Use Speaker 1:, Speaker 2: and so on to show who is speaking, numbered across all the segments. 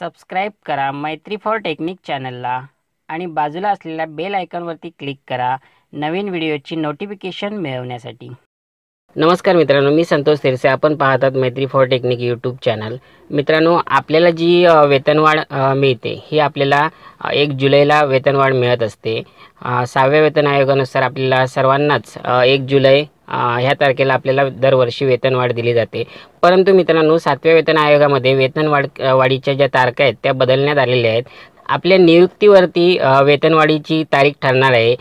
Speaker 1: Subscribe करा मैत्री for technique चॅनलला आणि बाजूला असलेल्या बेल आयकॉनवरती क्लिक करा नवीन व्हिडिओची नोटिफिकेशन मिळवण्यासाठी. नमस्कार मित्रांनो मी संतोष तिरसे. आपण पाहतात मैत्री फॉर टेक्निक यूट्यूब चॅनल. मित्रांनो आपल्याला जी वेतनवाढ मिळते ही आपल्याला एक जुलैला वेतनवाढ मिळत असते. सहाव्या वेतन आयोगानुसार आपल्याला सर्वांनाच एक जुलै ह्या तारखेला आपल्याला दरवर्षी वेतनवाढ दिली जाते. परंतु मित्रांनो सातव्या वेतन आयोगामध्ये वेतनवाढ वाढीच्या ज्या तारखा आहेत त्या बदलण्यात आलेल्या आहेत. आपल्या नियुक्तीवरती वेतनवाढीची तारीख ठरणार आहे.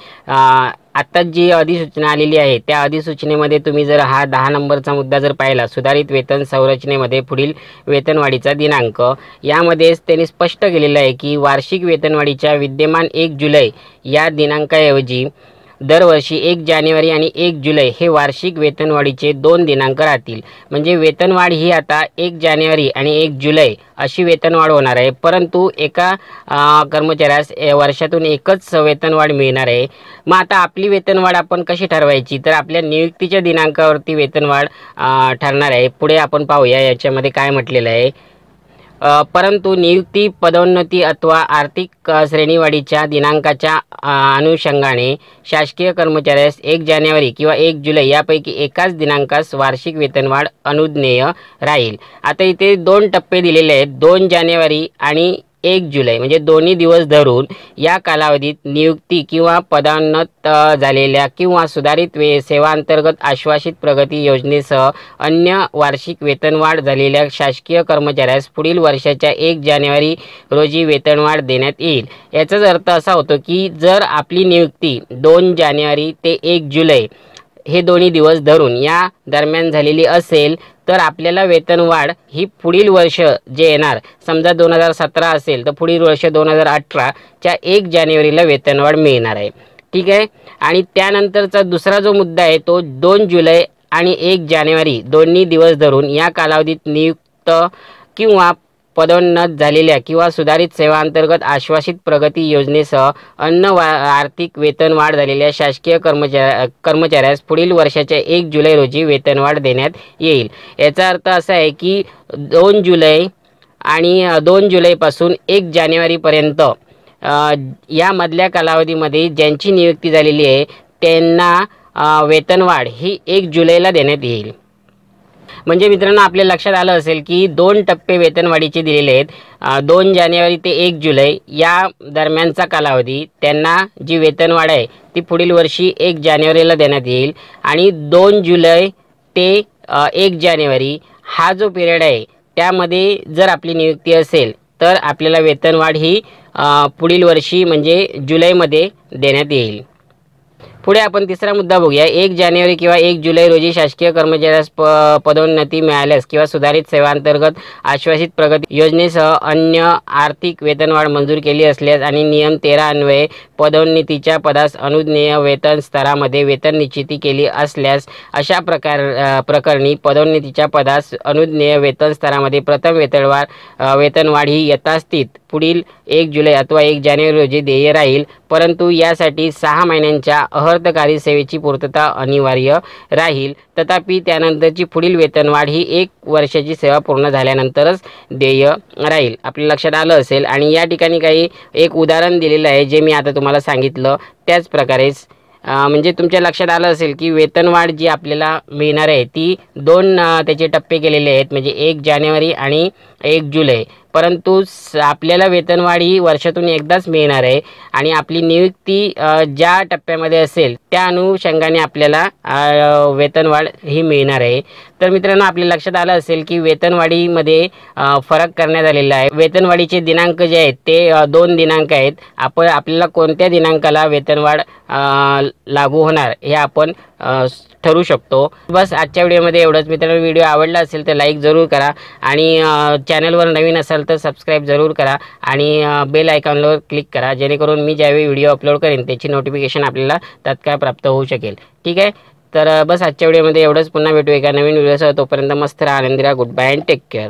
Speaker 1: आत्ताच जी अधिसूचना आलेली आहे त्या अधिसूचनेमध्ये तुम्ही जर हा दहा नंबरचा मुद्दा जर पाहिला सुधारित वेतन संरचनेमध्ये पुढील वेतनवाढीचा दिनांक यामध्येच त्यांनी स्पष्ट केलेलं आहे की वार्षिक वेतनवाढीच्या विद्यमान एक जुलै या दिनांकाऐवजी दरवर्षी एक जानेवारी आणि एक जुलै हे वार्षिक वेतनवाढीचे दोन दिनांक राहतील. म्हणजे वेतनवाढ ही आता एक जानेवारी आणि एक जुलै अशी वेतनवाढ होणार आहे. परंतु एका कर्मचाऱ्यास वर्षातून एकच वेतनवाढ मिळणार आहे. मग आता आपली वेतनवाढ आपण कशी ठरवायची? तर आपल्या नियुक्तीच्या दिनांकावरती वेतनवाढ ठरणार आहे. पुढे आपण पाहूया याच्यामध्ये काय म्हटलेलं आहे. परंतु नियुक्ती पदोन्नती अथवा आर्थिक श्रेणीवाढीच्या दिनांकाच्या अनुषंगाने शासकीय कर्मचाऱ्यास एक जानेवारी किंवा एक जुलै यापैकी एकाच दिनांकास वार्षिक वेतनवाढ अनुज्ञेय राहील. आता इथे दोन टप्पे दिलेले आहेत. दोन जानेवारी आणि एक जुलै म्हणजे दोन्ही दिवस धरून या कालावधीत नियुक्ती किंवा पदोन्नत झालेल्या किंवा सुधारित वे सेवांतर्गत आश्वासित प्रगती योजनेसह अन्य वार्षिक वेतनवाढ झालेल्या शासकीय कर्मचाऱ्यास पुढील वर्षाच्या एक जानेवारी रोजी वेतनवाढ देण्यात येईल. याचाच अर्थ असा होतो की जर आपली नियुक्ती दोन जानेवारी ते एक जुलै हे दोन्ही दिवस धरून या दरम्यान झालेली असेल तर आपल्याला वेतनवाढ ही पुढील वर्ष जे येणार समजा दोन हजार सतरा असेल तर पुढील वर्ष दोन हजार अठराच्या एक जानेवारीला वेतनवाढ मिळणार आहे. ठीक आहे? आणि त्यानंतरचा दुसरा जो मुद्दा आहे तो दोन जुलै आणि एक जानेवारी दोन्ही दिवस धरून या कालावधीत नियुक्त किंवा पदोन्नत झालेल्या किंवा सुधारित सेवांतर्गत आश्वासित प्रगती योजनेसह अन्न वा आर्थिक वेतनवाढ झालेल्या शासकीय कर्मचाऱ्या कर्मचाऱ्यास पुढील वर्षाच्या एक जुलै रोजी वेतनवाढ देण्यात येईल. याचा अर्थ असा आहे की दोन जुलै आणि दोन जुलैपासून एक जानेवारीपर्यंत यामधल्या कालावधीमध्ये ज्यांची नियुक्ती झालेली आहे त्यांना वेतनवाढ ही एक जुलैला देण्यात येईल. म्हणजे मित्रांनो आपल्या लक्षात आलं असेल की दोन टप्पे वेतनवाढीचे दिलेले आहेत. दोन जानेवारी ते एक जुलै या दरम्यानचा कालावधी त्यांना जी वेतनवाढ आहे ती पुढील वर्षी एक जानेवारीला देण्यात येईल. आणि दोन जुलै ते एक जानेवारी हा जो पिरियड आहे त्यामध्ये जर आपली नियुक्ती असेल तर आपल्याला वेतनवाढ ही पुढील वर्षी म्हणजे जुलैमध्ये देण्यात येईल. पुढे आपण तिसरा मुद्दा बघूया. एक जानेवारी किंवा एक जुलै रोजी शासकीय कर्मचाऱ्यास प पदोन्नती मिळाल्यास किंवा सुधारित सेवांतर्गत आश्वासित प्रगती योजनेसह अन्य आर्थिक वेतनवाढ मंजूर केली असल्यास आणि नियम तेरा अन्वये पदोन्नतीच्या पदास अनुज्ञेय वेतन स्तरामध्ये वेतन निश्चिती केली असल्यास अशा प्रकार प्रकरणी पदोन्नतीच्या पदास अनुज्ञेय वेतन स्तरामध्ये प्रथम वेतनवाढ वेतनवाढ ही यथास्थित पुढील एक जुलै अथवा एक जानेवारी रोजी देय राहील. परंतु यासाठी सहा महिन्यांच्या अहर्तकारी सेवेची पूर्तता अनिवार्य राहील. तथापि त्यानंतरची पुढील वेतनवाढ ही एक वर्षाची सेवा पूर्ण झाल्यानंतरच देय राहील. आपल्या लक्षात आलं असेल आणि या ठिकाणी काही एक उदाहरण दिलेलं आहे जे मी आता तुम्हाला सांगितलं. त्याच प्रकारेच म्हणजे तुमच्या लक्षात आलं असेल की वेतनवाढ जी आपल्याला मिळणार आहे ती दोन त्याचे टप्पे केलेले आहेत. म्हणजे एक जानेवारी आणि एक जुलै. परंतु स आपल्याला वेतनवाढ ही वर्षातून एकदाच मिळणार आहे आणि आपली नियुक्ती ज्या टप्प्यामध्ये असेल त्या अनुषंगाने आपल्याला वेतनवाढ ही मिळणार आहे. तर मित्रांनो आपल्या लक्षात आलं असेल की वेतनवाढीमध्ये फरक करण्यात आलेला आहे. वेतनवाढीचे दिनांक जे आहेत ते दोन दिनांक आहेत. आपण आपल्याला कोणत्या दिनांकाला वेतनवाढ लागू होणार हे आपण ठरू शकतो. बस आजच्या व्हिडिओमध्ये एवढंच. मित्रांनो व्हिडिओ आवडला असेल तर लाईक जरूर करा आणि चॅनलवर नवीन असाल तर सबस्क्राईब जरूर करा आणि बेल आयकॉनवर क्लिक करा. जेणेकरून मी ज्यावेळी व्हिडिओ अपलोड करेन त्याची नोटिफिकेशन आपल्याला तात्काळ प्राप्त होऊ शकेल. ठीक आहे? तर बस आजच्या व्हिडिओमध्ये एवढंच. पुन्हा भेटू एका नवीन व्हिडिओसह. तोपर्यंत मस्त राहा आनंदी राहा. Good bye and take care